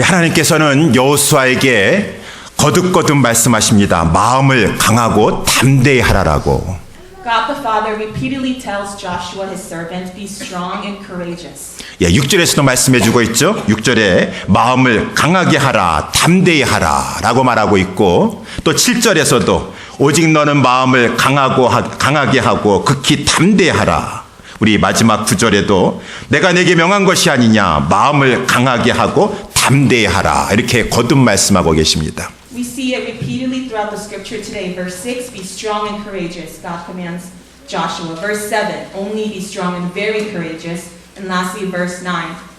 하나님께서는 여호수아에게 거듭거듭 말씀하십니다. 마음을 강하고 담대히 하라라고. God the Father repeatedly tells Joshua, his servant, be strong and courageous. 예, 6절에서도 말씀해 주고 있죠. 6절에 마음을 강하게 하라, 담대히 하라 라고 말하고 있고 또 7절에서도 오직 너는 마음을 강하고 하- 강하게 하고 극히 담대히 하라. 우리 마지막 9절에도 내가 내게 명한 것이 아니냐 마음을 강하게 하고 담대히 하라 이렇게 거듭 말씀하고 계십니다. We see it repeatedly throughout the scripture today. Verse 6, be strong and courageous. God commands Joshua. Verse 7, only be strong and very courageous. And lastly, verse 9,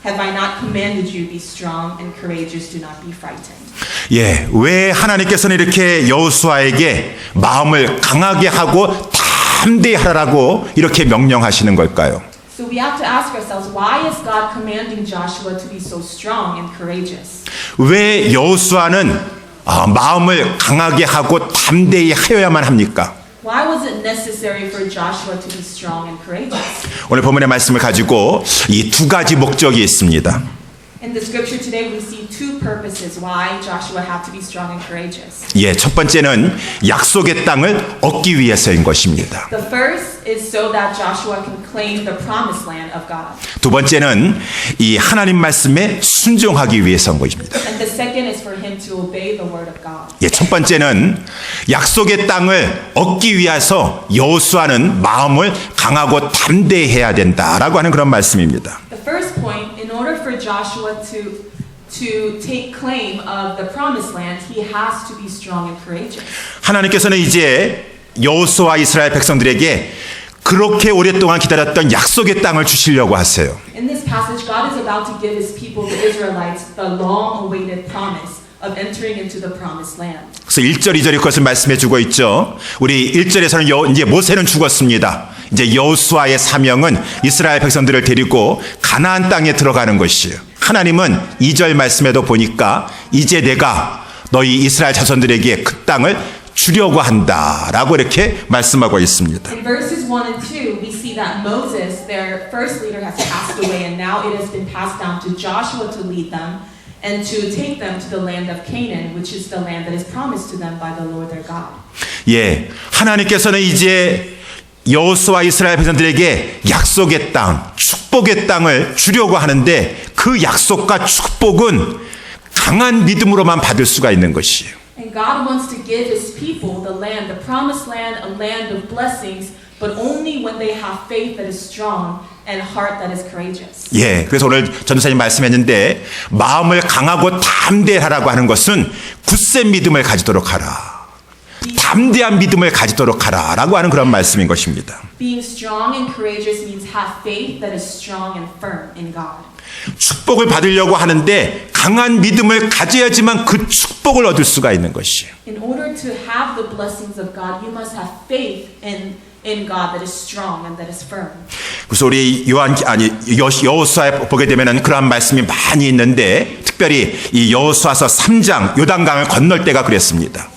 have I not commanded you, be strong and courageous, do not be frightened. 예, 왜 하나님께서는 이렇게 여호수아에게 마음을 강하게 하고 담대히 하라고 이렇게 명령하시는 걸까요? So we have to ask ourselves, why is God commanding Joshua to be so strong and courageous? 왜 여호수아는 아, 마음을 강하게 하고 담대히 하여야만 합니까? Why was it necessary for Joshua to be strong and courageous? 오늘 본문의 말씀을 가지고 이 두 가지 목적이 있습니다. In the scripture today, we see two purposes why Joshua had to be strong and courageous. 예, 첫 번째는 약속의 땅을 얻기 위해서인 것입니다. The first is so that Joshua can claim the promised land of God. 두 번째는 이 하나님 말씀에 순종하기 위해서인 것입니다. And the second is for him to obey the word of God. 예, 첫 번째는 약속의 땅을 얻기 위해서 여호수아는 마음을 강하고 담대해야 된다라고 하는 그런 말씀입니다. The first point, Joshua to to take claim of the promised land, he has to be strong and courageous. 하나님께서는 이제 여호수아 이스라엘 백성들에게 그렇게 오랫동안 기다렸던 약속의 땅을 주시려고 하세요. In this passage, God is about to give his people, the Israelites, the long-awaited promise Of entering into the promised land. 그래서 1절, 2절이 그것을 말씀해 주고 있죠. 우리 1절에서는 여, 이제 모세는 죽었습니다. 이제 여호수아의 사명은 이스라엘 백성들을 데리고 가나안 땅에 들어가는 것이에요. 하나님은 2절 말씀에도 보니까 이제 내가 너희 이스라엘 자손들에게 그 땅을 주려고 한다라고 이렇게 말씀하고 있습니다. In verses 1 and 2, we see that Moses, their first leader, has passed away, and now it has been passed down to Joshua to lead them and to take them to the land of Canaan, which is the land that is promised to them by the Lord their God. 예, 하나님께서는 이제 여호수아 이스라엘 백성들에게 약속의 땅, 축복의 땅을 주려고 하는데 그 약속과 축복은 강한 믿음으로만 받을 수가 있는 것이에요. And God wants to give his people the land, the promised land, a land of blessings, but only when they have faith that is strong and heart that is courageous. 예, 그래서 오늘 전도사님 말씀했는데 마음을 강하고 담대하라고 하는 것은 굳센 믿음을 가지도록 하라. 담대한 믿음을 가지도록 하라라고 하는 그런 말씀인 것입니다. Being strong and courageous means have faith that is strong and firm in God. 축복을 받으려고 하는데 강한 믿음을 가져야지만 그 축복을 얻을 수가 있는 것이에요. In order to have the blessings of God, you must have faith in, in God that is strong and that is firm. 그래서 우리 요한 아니 여, 여호수아에 보게 되면은 그러한 말씀이 많이 있는데 특별히 이 여호수아서 3장 요단강을 건널 때가 그랬습니다.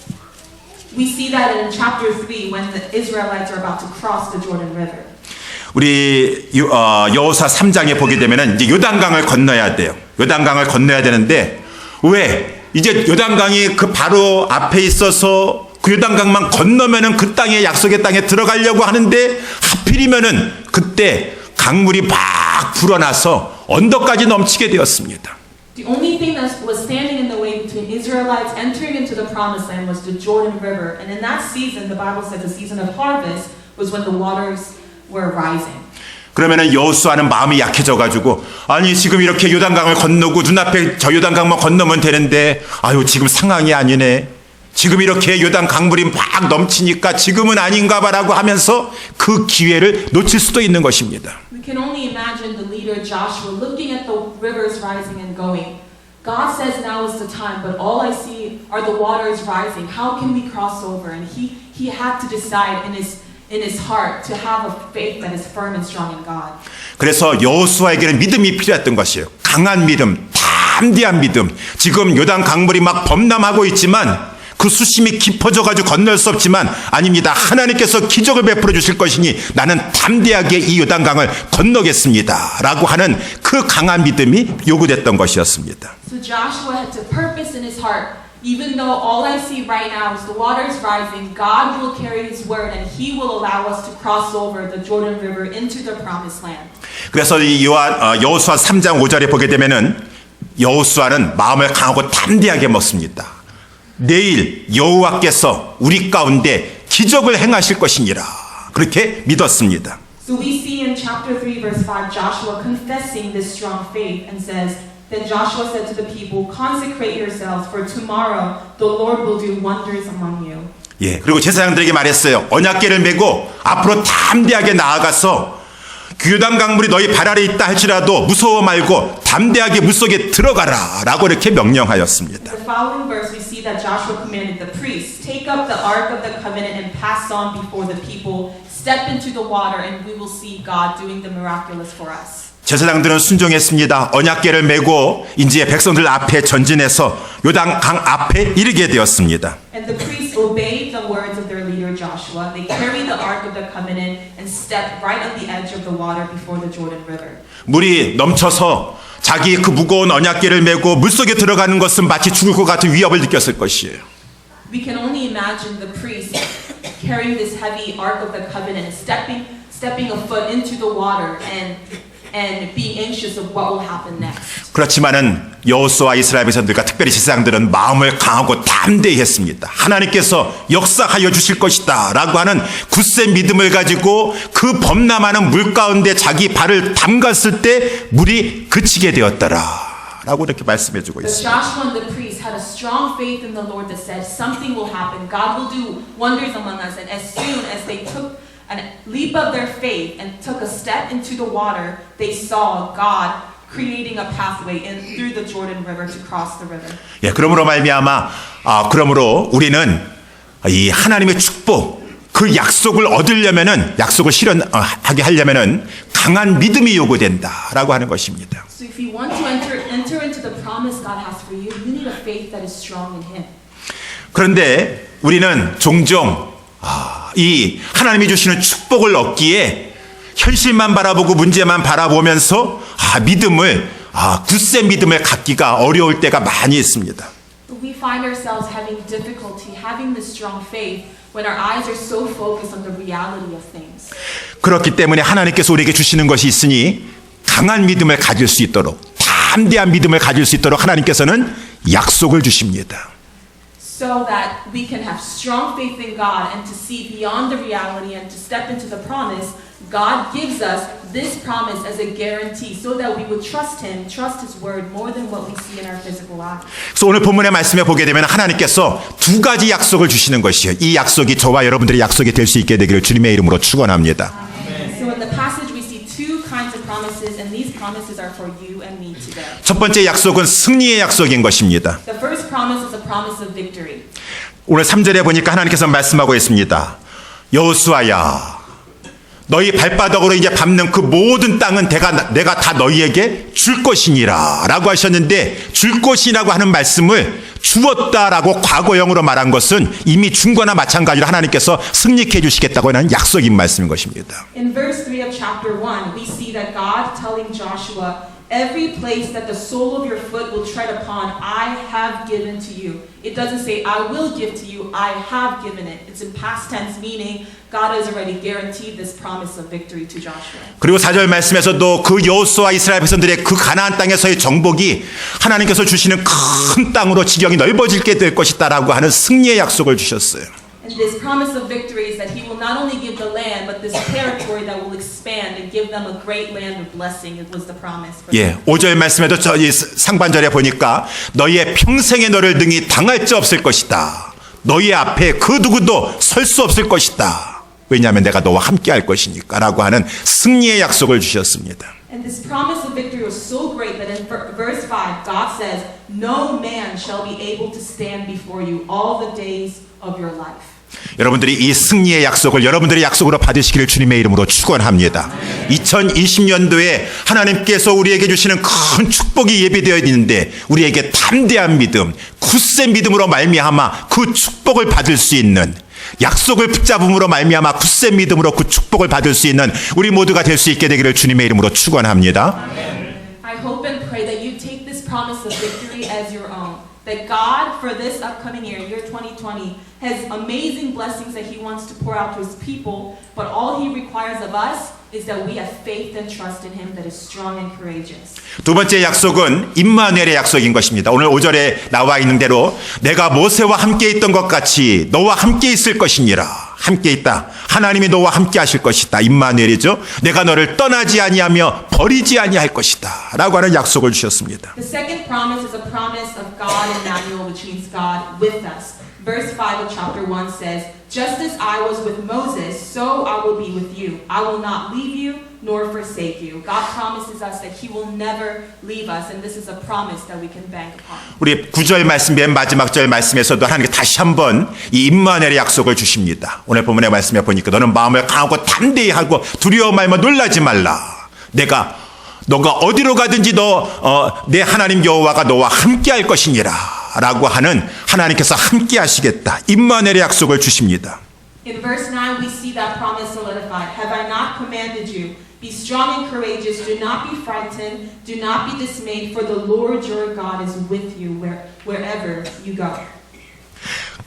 We see that in chapter 3 when the Israelites are about to cross the Jordan River. 우리 요- 어, 여호수아 3장에 보게 되면은 이제 요단강을 건너야 돼요. 요단강을 건너야 되는데 왜 이제 요단강이 그 바로 앞에 있어서 그 요단강만 건너면은 그 땅에 약속의 땅에 들어가려고 하는데 하필이면은 그때 강물이 막 불어나서 언덕까지 넘치게 되었습니다. The only thing that was standing in the way between Israelites entering into the promised land was the Jordan River. And in that season, the Bible says the season of harvest was when the waters were rising. 그러면은 여호수아는 마음이 약해져 가지고 아니 지금 이렇게 요단강을 건너고 눈앞에 저 요단강만 건너면 되는데 아유 지금 상황이 아니네. 지금 이렇게 요단 강물이 막 넘치니까 지금은 아닌가 봐라고 하면서 그 기회를 놓칠 수도 있는 것입니다. We can only imagine the leader Joshua looking at the rivers rising and going, God says now is the time, but all I see are the waters rising. How can we cross over? And he, he had to decide in his, in his heart to have a faith that is firm and strong in God. 그래서 여호수아에게는 믿음이 필요했던 것이에요. 강한 믿음, 담대한 믿음. 지금 요단 강물이 막 범람하고 있지만 그 수심이 깊어져 가지고 건널 수 없지만 아닙니다. 하나님께서 기적을 베풀어 주실 것이니 나는 담대하게 이 요단강을 건너겠습니다. 라고 하는 그 강한 믿음이 요구됐던 것이었습니다. So Joshua had to purpose in his heart, even though all I see right now is the water is rising, God will carry his word and he will allow us to cross over the Jordan River into the promised land. 그래서 이 요한 어, 여호수아 3장 5절에 보게 되면은 여호수아는 마음을 강하고 담대하게 먹습니다. 내일 여호와께서 우리 가운데 기적을 행하실 것이니라. 그렇게 믿었습니다. So we see in chapter 3, verse 5, Joshua confessing this strong faith and says, Then Joshua said to the people, Consecrate yourselves, for tomorrow the Lord will do wonders among you. 예. 그리고 제사장들에게 말했어요. 언약궤를 메고 앞으로 담대하게 나아가서 규단 강물이 너희 발 아래 있다 할지라도 무서워 말고 담대하게 물속에 들어가라. 라고 이렇게 명령하였습니다. 제사장들은 순종했습니다. 언약궤를 메고 이제 백성들 앞에 전진해서 요단 강 앞에 이르게 되었습니다. And the priests obeyed the words of their leader Joshua. They carried the ark of the covenant and stepped right on the edge of the water before the Jordan River. 물이 넘쳐서 자기 그 무거운 언약궤를 메고 물속에 들어가는 것은 마치 죽을 것 같은 위협을 느꼈을 것이에요. We can only imagine the priests carrying this heavy ark of the covenant, stepping stepping a foot into the water and and being anxious of what will happen next. 그렇지만은 여호수아 이스라엘 백성들과 특별히 제사장들은 마음을 강하고 담대히 했습니다. 하나님께서 역사하여 주실 것이다라고 하는 굳센 믿음을 가지고 그 범람하는 물 가운데 자기 발을 담갔을 때 물이 그치게 되었더라 라고 이렇게 말씀해 주고 있습니다. Joshua and the priests had a strong faith in the Lord that said something will happen. God will do wonders among us. And as soon as they took a leap of their faith and took a step into the water, they saw God creating a pathway in through the Jordan River to cross the river. 예, 그러므로 말미암아 아, 그러므로 우리는 이 하나님의 축복 그 약속을 얻으려면은 약속을 실현하게 하려면은 강한 믿음이 요구된다라고 하는 것입니다. So if you want to enter enter into the promise God has for you, you need a faith that is strong in Him. 그런데 우리는 종종 아, 이 하나님이 주시는 축복을 얻기에 현실만 바라보고 문제만 바라보면서 아, 믿음을 아, 굳센 믿음을 갖기가 어려울 때가 많이 있습니다. We find ourselves having difficulty having this strong faith when our eyes are so focused on the reality of things. 그렇기 때문에 하나님께서 우리에게 주시는 것이 있으니 강한 믿음을 가질 수 있도록 담대한 믿음을 가질 수 있도록 하나님께서는 약속을 주십니다. So that we can have strong faith in God and to see beyond the reality and to step into the promise, God gives us this promise as a guarantee so that we would trust Him, trust His word more than what we see in our physical eyes. 그래서 오늘 본문의 말씀에 보게 되면 하나님께서 두 가지 약속을 주시는 것이에요. 이 약속이 저와 여러분들의 약속이 될 수 있게 되기를 주님의 이름으로 축원합니다. So in the passage we see two kinds of promises and these promises are for you and me today. 첫 번째 약속은 승리의 약속인 것입니다. The first promise is a promise of victory. 오늘 3절에 보니까 하나님께서 말씀하고 있습니다. 여호수아야 너희 발바닥으로 이제 밟는 그 모든 땅은 내가, 내가 다 너희에게 줄 것이니라 라고 하셨는데 줄 것이라고 하는 말씀을 주었다라고 과거형으로 말한 것은 이미 준 거나 마찬가지로 하나님께서 승리케 해주시겠다고 하는 약속인 말씀인 것입니다. In verse 3 of chapter 1, we see that God telling Joshua, Every place that the sole of your foot will tread upon, I have given to you. It doesn't say, I will give to you, I have given it. It's in past tense, meaning God has already guaranteed this promise of victory to Joshua. 그리고 4절 말씀에서도 그 여호수아 이스라엘 백성들의 그 가나안 땅에서의 정복이 하나님께서 주시는 큰 땅으로 지경이 넓어질게 될 것이다라고 하는 승리의 약속을 주셨어요. And this promise of victory is that He will not only give the land, but this territory that will expand and give them a great land of blessing. It was the promise. 예, 5절 말씀에도 저이 상반절에 보니까 너희의 평생에 너를 등이 당할 자 없을 것이다. 너희 앞에 그 누구도 설 수 없을 것이다. 왜냐하면 내가 너와 함께 할 것이니까라고 하는 승리의 약속을 주셨습니다. And this promise of victory was so great that in ver- verse 5, God says, No man shall be able to stand before you all the days of your life. 여러분들이 이 승리의 약속을 여러분들의 약속으로 받으시기를 주님의 이름으로 축원합니다. 2020년도에 하나님께서 우리에게 주시는 큰 축복이 예비되어 있는데 우리에게 담대한 믿음, 굳센 믿음으로 말미암아 그 축복을 받을 수 있는 약속을 붙잡음으로 말미암아 굳센 믿음으로 그 축복을 받을 수 있는 우리 모두가 될 수 있게 되기를 주님의 이름으로 축원합니다. That God, for this upcoming year, year 2020, has amazing blessings that He wants to pour out to His people, but all He requires of us is that we have faith and trust in Him that is strong and courageous. 두 번째 약속은 임마누엘의 약속인 것입니다. 오늘 5절에 나와 있는 대로 내가 모세와 함께 있던 것 같이 너와 함께 있을 것이니라. 함께 있다. 하나님이 너와 함께 하실 것이다. 임마누엘이죠. 내가 너를 떠나지 아니하며 버리지 아니할 것이다. 라고 하는 약속을 주셨습니다. The second promise is a promise of God Emmanuel, which means God with us. Verse 5 of chapter 1 says, Just as I was with Moses, so I will be with you. I will not leave you nor forsake you. God promises us that He will never leave us, and this is a promise that we can bank upon. 우리 9절 말씀 맨 마지막 절 말씀에서도 하나님께 다시 한번 이 임마누엘의 약속을 주십니다. 오늘 본문의 말씀에 보니까 너는 마음을 강하고 담대히 하고 두려워 말며 놀라지 말라. 내가 너가 어디로 가든지 너내 하나님 여호와가 너와 함께 할 것이니라. 라고 하는 하나님께서 함께 하시겠다. 임마누엘의 약속을 주십니다. In verse 9, we see that promise solidified. Have I not commanded you? Be strong and courageous. Do not be frightened. Do not be dismayed, for the Lord your God is with you where, wherever you go.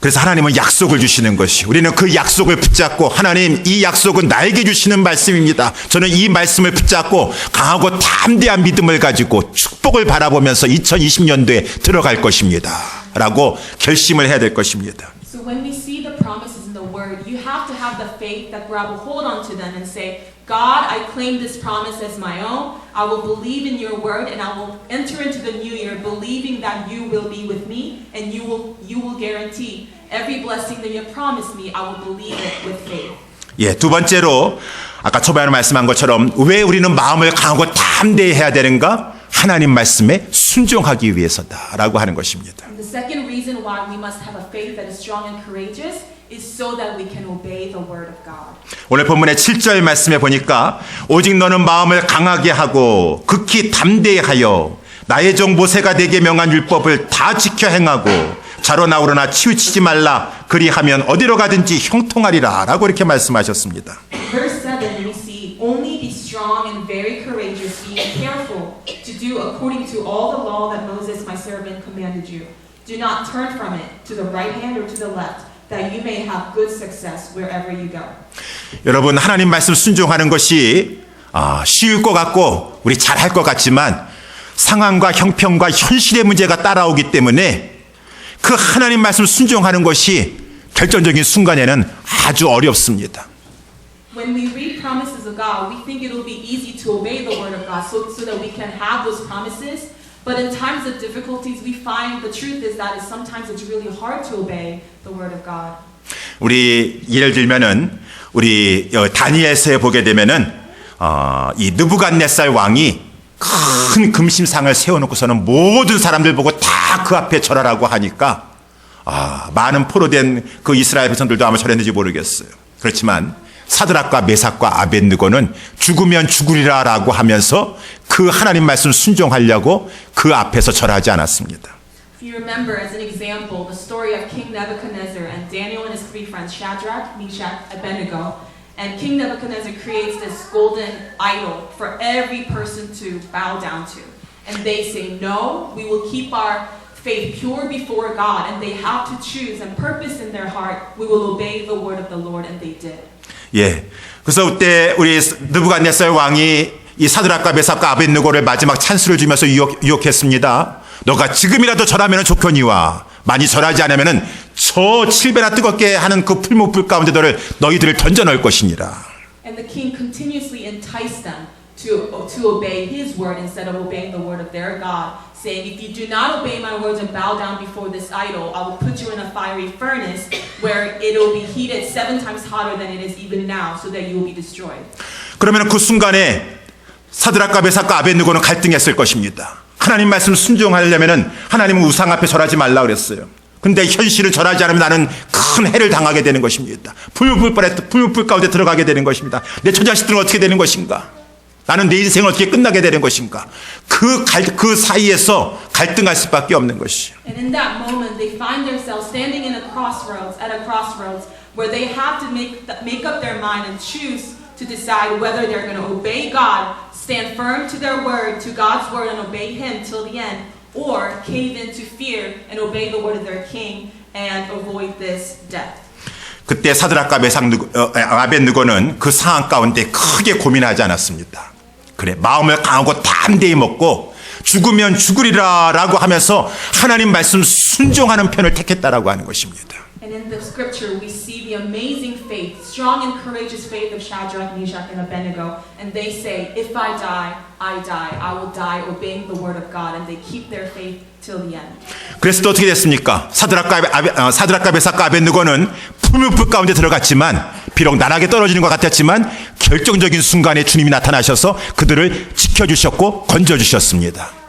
그래서 하나님은 약속을 주시는 것이 우리는 그 약속을 붙잡고 하나님 이 약속은 나에게 주시는 말씀입니다. 저는 이 말씀을 붙잡고 강하고 담대한 믿음을 가지고 축복을 바라보면서 2020년도에 들어갈 것입니다. 라고 결심을 해야 될 것입니다. So faith that grab a hold onto them and say, God, I claim this promise as my own. I will believe in your word and I will enter into the new year believing that you will be with me and you will you will guarantee every blessing that you have promised me, I will believe it with faith. 예, 두 번째로 아까 초반에 말씀한 것처럼 왜 우리는 마음을 강하고 담대히 해야 되는가? 하나님 말씀에 순종하기 위해서다라고 하는 것입니다. And the second reason why we must have a faith that is strong and courageous 오늘 본문의 7절 말씀에 보니까 오직 너는 마음을 강하게 하고 극히 담대히 하여 나의 종 모세가 내게 명한 율법을 다 지켜 행하고 자로 나오려나 치우치지 말라 그리하면 어디로 가든지 형통하리라 라고 이렇게 말씀하셨습니다. Verse 7, we see, Only be strong and very courageous, being careful to do according to all the law that Moses my servant commanded you. Do not turn from it to the right hand or to the left, that you may have good success wherever you go. 여러분 하나님 말씀 순종하는 것이 아, 쉬울 것 같고 우리 잘할 것 같지만 상황과 형편과 현실의 문제가 따라오기 때문에 그 하나님 말씀 순종하는 것이 결정적인 순간에는 아주 어렵습니다. When we read promises of God, we think it will be easy to obey the word of God so, so that we can have those promises. But in times of difficulties, we find the truth is that sometimes it's really hard to obey the word of God. 우리 예를 들면은 우리 어, 다니엘서에 보게 되면은 어, 이 느부갓네살 왕이 큰 금심상을 세워놓고서는 모든 사람들 보고 다 그 앞에 절하라고 하니까 아, 많은 포로된 그 이스라엘 백성들도 아마 절했는지 모르겠어요. 그렇지만 사드락과 메삭과 아벤느고는 죽으면 죽으리라라고 하면서 그 하나님 말씀 순종하려고 그 앞에서 절하지 않았습니다. You remember, as an example, the story of King Nebuchadnezzar and Daniel and his three friends, Shadrach, Meshach, Abednego, and King Nebuchadnezzar creates this golden idol for every person to bow down to. And they say, No, we will keep our faith pure before God. And they have to choose and purpose in their heart, we will obey the word of the Lord, and they did. 예. 그래서 그때 우리 느부갓네살 왕이 이 사드락과 메삭과 아벤느고를 마지막 찬스를 주면서 유혹, 유혹 했습니다. 너가 지금이라도 절하면 좋거니와 많이 절하지 않으면은 저 7배나 뜨겁게 하는 그 풀무불 가운데 너를 너희들을 던져 넣을 것이니라. And the king continuously enticed them to, to obey his word instead of obeying the word of their God, saying, If you do not obey my words and bow down before this idol, I will put you in a fiery furnace where it will be heated seven times hotter than it is even now, so that you will be destroyed. 그러면 그 순간에 사드락과 메삭과 아벤느고는 갈등했을 것입니다. 하나님 말씀 순종하려면은 하나님은 우상 앞에 절하지 말라 그랬어요. 근데 현실은 전하지 않으면 나는 큰 해를 당하게 되는 것입니다. 불불불에 불불 가운데 들어가게 되는 것입니다. 내 처자식들은 어떻게 되는 것인가? 나는 내 인생은 어떻게 끝나게 되는 것인가? 그, 갈, 그 사이에서 갈등할 수밖에 없는 것이죠. And in that moment, they find themselves standing in a crossroads, at a crossroads, where they have to make, make up their mind and choose to decide whether they're going to obey God, stand firm to their word, to God's word, and obey Him till the end, or cave into fear and obey the word of their king and avoid this death. 그때 사드락과 메상 누고, 어, 아벤 누고는 그 상황 가운데 크게 고민하지 않았습니다. 그래 마음을 강하고 담대히 먹고 죽으면 죽으리라라고 하면서 하나님 말씀 순종하는 편을 택했다라고 하는 것입니다. And in the scripture, we see the amazing faith, strong and courageous faith of Shadrach, Meshach, and Abednego. And they say, If I die, I die. I will die obeying the word of God. And they keep their faith till the end. 그래서 또 어떻게 됐습니까? 사드락과 어, 사드락과 메삭과 아벤누고는 풀무불 가운데 들어갔지만 비록 나락에 떨어지는 것 같았지만 결정적인 순간에 주님이 나타나셔서 그들을 지켜 주셨고 건져 주셨습니다.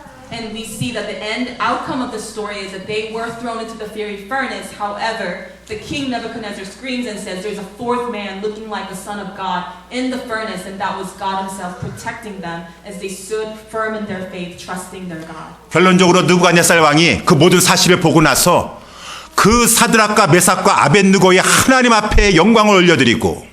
See that the end outcome of the story is that they were thrown into the fiery furnace. However, the king Nebuchadnezzar screams and says, There's a fourth man looking like the Son of God in the furnace. And that was God Himself protecting them as they stood firm in their faith, trusting their God. 결론적으로 느부갓네살 왕이 그 모든 사실을 보고 나서 그 사드락과 메삭과 아벤누고의 하나님 앞에 영광을 올려드리고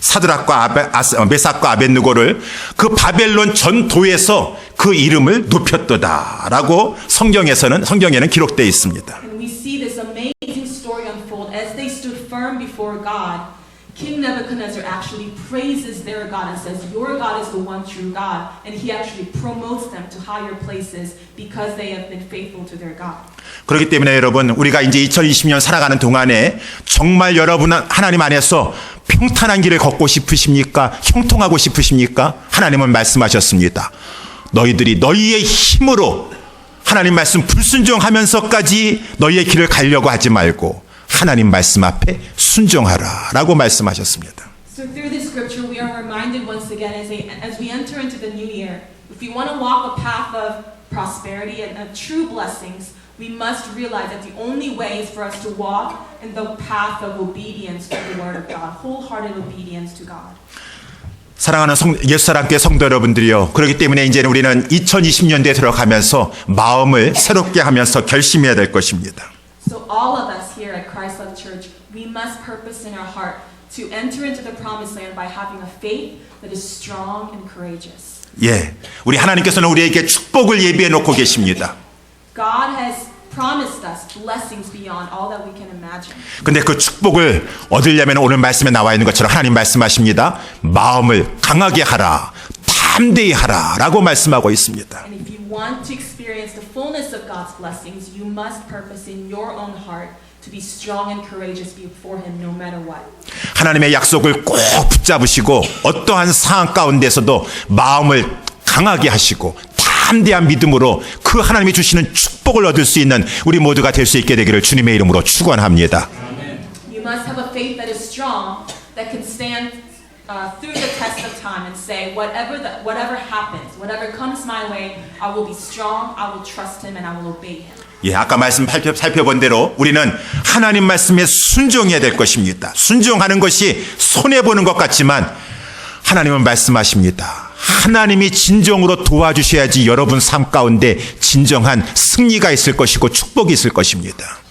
사드락과 아베, 아스- 어, 메삭과 아벤누고를 그 바벨론 전도에서 그 이름을 높였도다라고 성경에서는 성경에는 기록되어 있습니다. And we see this amazing story unfold as they stood firm before God. King Nebuchadnezzar actually praises their God and says, Your God is the one true God. And he actually promotes them to higher places because they have been faithful to their God. 그렇기 때문에 여러분 우리가 이제 2020년 살아가는 동안에 정말 여러분은 하나님 안에서 평탄한 길을 걷고 싶으십니까? 형통하고 싶으십니까? 하나님은 말씀하셨습니다. 너희들이 너희의 힘으로 하나님 말씀 불순종하면서까지 너희의 길을 가려고 하지 말고 하나님 말씀 앞에 순종하라라고 말씀하셨습니다. So through this scripture, we are reminded once again as, a, as we enter into the new year, if we want to walk a path of prosperity and of true blessings, we must realize that the only way is for us to walk in the path of obedience to the Word of God, wholehearted obedience to God. 사랑하는 성, 옛사랑교회 성도 여러분들이요. 그렇기 때문에 이제는 우리는 2020년대에 들어가면서 마음을 새롭게 하면서 결심해야 될 것입니다. So all of us here at Christ Love Church, we must purpose in our heart to enter into the promised land by having a faith that is strong and courageous. 예. 우리 하나님께서는 우리에게 축복을 예비해 놓고 계십니다. God has promised us blessings beyond all that we can imagine. 근데 그 축복을 얻으려면 오늘 말씀에 나와 있는 것처럼 하나님 말씀하십니다. 마음을 강하게 하라. 담대히 하라. 라고 말씀하고 있습니다. And if you want to experience the fullness of God's blessings, you must purpose in your own heart to be strong and courageous before Him no matter what. 하나님의 약속을 꼭 붙잡으시고 어떠한 상황 가운데서도 마음을 강하게 하시고 담대한 믿음으로 그 하나님이 주시는 축복을 얻을 수 있는 우리 모두가 될 수 있게 되기를 주님의 이름으로 축원합니다. You must have a faith that is strong, that can stand uh, through the test of time and say, whatever, the, whatever happens, whatever comes my way, I will be strong, I will trust Him, and I will obey Him. 예, 아까 말씀 살펴, 살펴본 대로 우리는 하나님 말씀에 순종해야 될 것입니다. 순종하는 것이 손해 보는 것 같지만 하나님은 말씀하십니다. 하나님이 진정으로 도와주셔야지 여러분 삶 가운데 진정한 승리가 있을 것이고 축복이 있을 것입니다.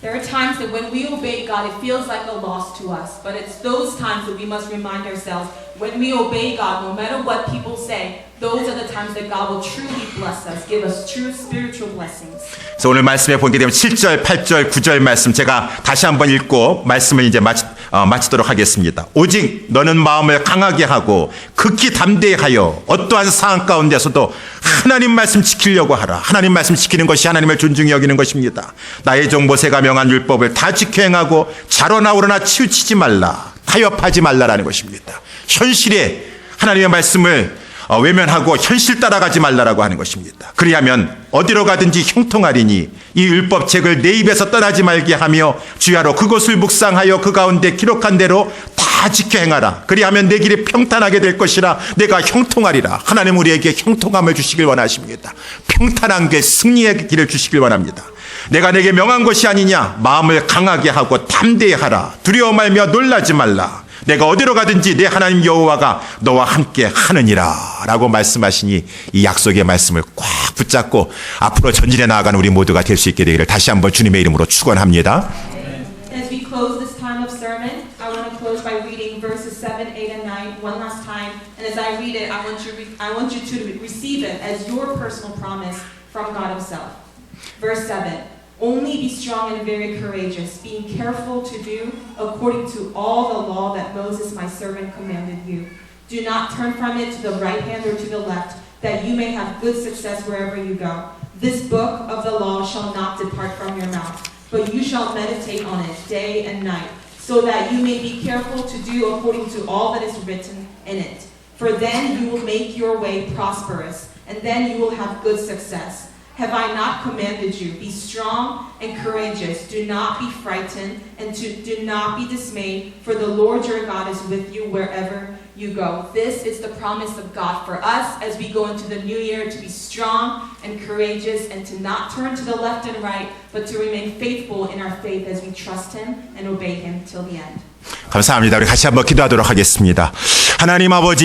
There are times that when we obey God, it feels like a loss to us. But it's those times that we must remind ourselves when we obey God, no matter what people say, those are the times that God will truly bless us, give us true spiritual blessings. 그래서 오늘 말씀에 보게 되면 7절, 8절, 9절 말씀 제가 다시 한번 읽고 말씀을 이제 마치, 어, 마치도록 하겠습니다. 오직 너는 마음을 강하게 하고 극히 담대히 하여 어떠한 상황 가운데서도 하나님 말씀 지키려고 하라. 하나님 말씀 지키는 것이 하나님을 존중히 여기는 것입니다. 나의 종 모세가 명한 율법을 다 지켜 행하고 자로나 오르나 치우치지 말라. 타협하지 말라라는 것입니다. 현실에 하나님의 말씀을 어, 외면하고 현실 따라가지 말라라고 하는 것입니다. 그리하면 어디로 가든지 형통하리니 이 율법책을 내 입에서 떠나지 말게 하며 주야로 그것을 묵상하여 그 가운데 기록한 대로 다 지켜 행하라. 그리하면 내 길이 평탄하게 될 것이라 내가 형통하리라. 하나님 우리에게 형통함을 주시길 원하십니다. 평탄한 게 승리의 길을 주시길 원합니다. 내가 내게 명한 것이 아니냐 마음을 강하게 하고 담대히 하라 두려워 말며 놀라지 말라 내가 어디로 가든지 내 하나님 여호와가 너와 함께 하느니라 라고 말씀하시니 이 약속의 말씀을 꽉 붙잡고 앞으로 전진해 나아가는 우리 모두가 될 수 있게 되기를 다시 한번 주님의 이름으로 축원합니다. As we close this time of sermon, I want to close by reading verses 7, 8, and 9 one last time. And as I read it, I want you, I want you to receive it as your personal promise from God Himself. Verse 7 Only be strong and very courageous, being careful to do according to all the law that Moses my servant commanded you. Do not turn from it to the right hand or to the left, that you may have good success wherever you go. This book of the law shall not depart from your mouth, but you shall meditate on it day and night, so that you may be careful to do according to all that is written in it. For then you will make your way prosperous, and then you will have good success. Have I not commanded you? Be strong and courageous. Do not be frightened, and to, do not be dismayed, for the Lord your God is with you wherever you go. This is the promise of God for us as we go into the new year to be strong and courageous and to not turn to the left and right, but to remain faithful in our faith as we trust Him and obey Him till the end. 감사합니다. 우리 같이 한번 기도하도록 하겠습니다. 하나님 아버지